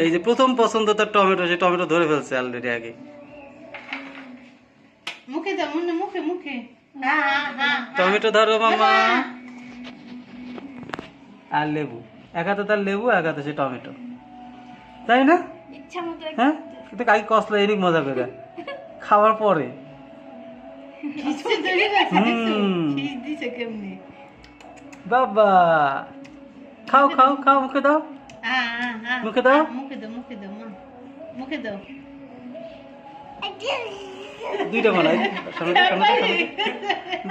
এই যে প্রথম পছন্দ তার টমেটো সে টমেটো ধরে ফেলছে অলরেডি আগে। মুখে দাও মুন্নে মুখে মুখে। হ্যাঁ হ্যাঁ হ্যাঁ টমেটো ধরো মামা। আর লেবু। এক হাতে তার লেবু এক হাতে সে টমেটো। তাই না? ইচ্ছা মতো হ্যাঁ? কিন্তু কাকি কসলা এদিক মজা করে। খাওয়ার পরে। হুম। বাবা খাও খাও খাও মুখে দাও মুখে দাও। মুখে দাও মুখে দাও মুখে দাও দুইটা মারা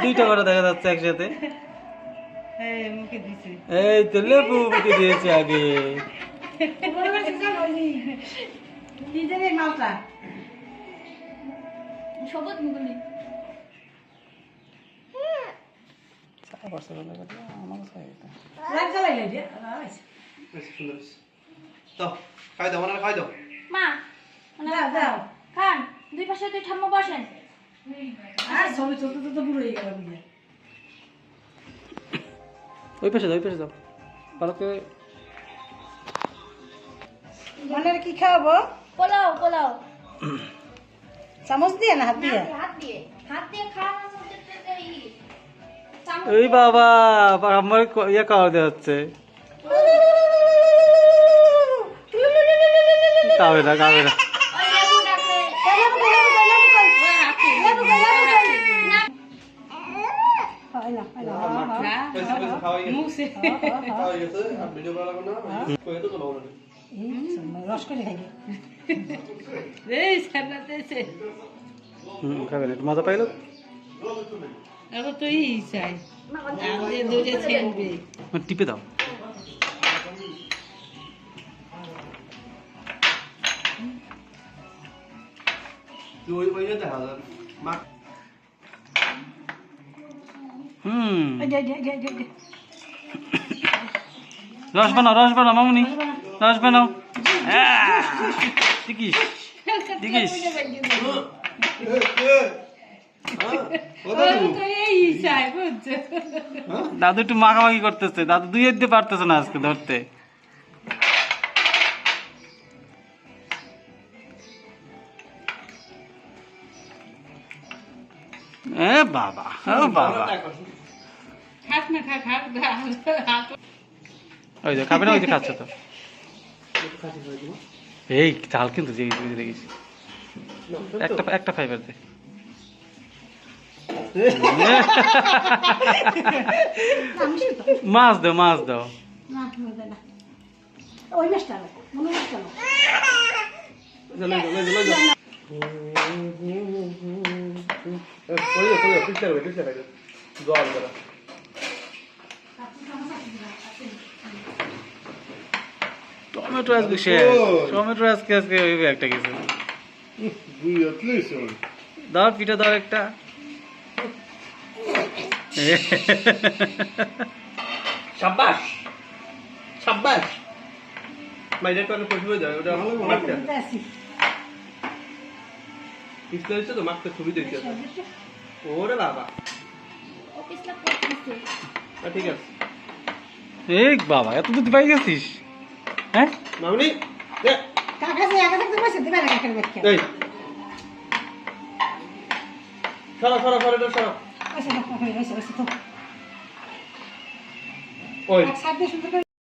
দুইটা মারা দেখা যাচ্ছে একসাথে মুখে এই তো লেবু মুখে দিয়েছে আগে সবুজ মুগুলি তো খাই দাও মানে খাই দাও। মা মানে খান দুই পাশে দুই ঠাম্মা বসেন। ওই পাশে দাও ওই পাশে দাও ভালো করে মনের কি খাওয়াবো? পোলাও পোলাও। চামচ দিয়ে না হাত দিয়ে? হাত দিয়ে। হাত দিয়ে খাওয়ার ওই বাবা আমার ইয়ে খাওয়া দেওয়া হচ্ছে। খাবে না খাবে খাবে না মজা পাইলো? এখন তো ই চাই। আমাদের ছেড়বে। টিপে দাও। হুম। রস বানাও রস বানাও মামুনি। রস বানাও। আহ, দেখিস। দেখিস। এই। দাদু। একটু মাখামাখি করতেছে। দাদু দুই হাত দিয়ে পারতেছে না আজকে ধরতে। এ বাবা ও বাবা। খাস না খা খা হাত ওই যে খাবে না ওই যে খাচ্ছে তো। এই চাল কিন্তু যে একটা একটা ফাইবার দে। মাছ দাও মাছ দাও। ওই মাছটা মনে মাছটা টমেটো আজকে শেষ। টমেটো আজকে আজকে একটা কিছু দাও পিঠা দাও একটা। সাব্বাস। সাব্বাস। বাইরে তো পয়সা হয়ে যায় ওটা মারতে পিছলে হচ্ছে তো মারতে ছবি দেখছি ওরে বাবা। ঠিক আছে। এই বাবা এত দুধ পাই গেছিস? হ্যাঁ? মামনি কাকা যে আগে থাকতে বসে দিবে না কাকার ব্যাখ্যা এই। সরা সরা সরা এটা সরা। ওই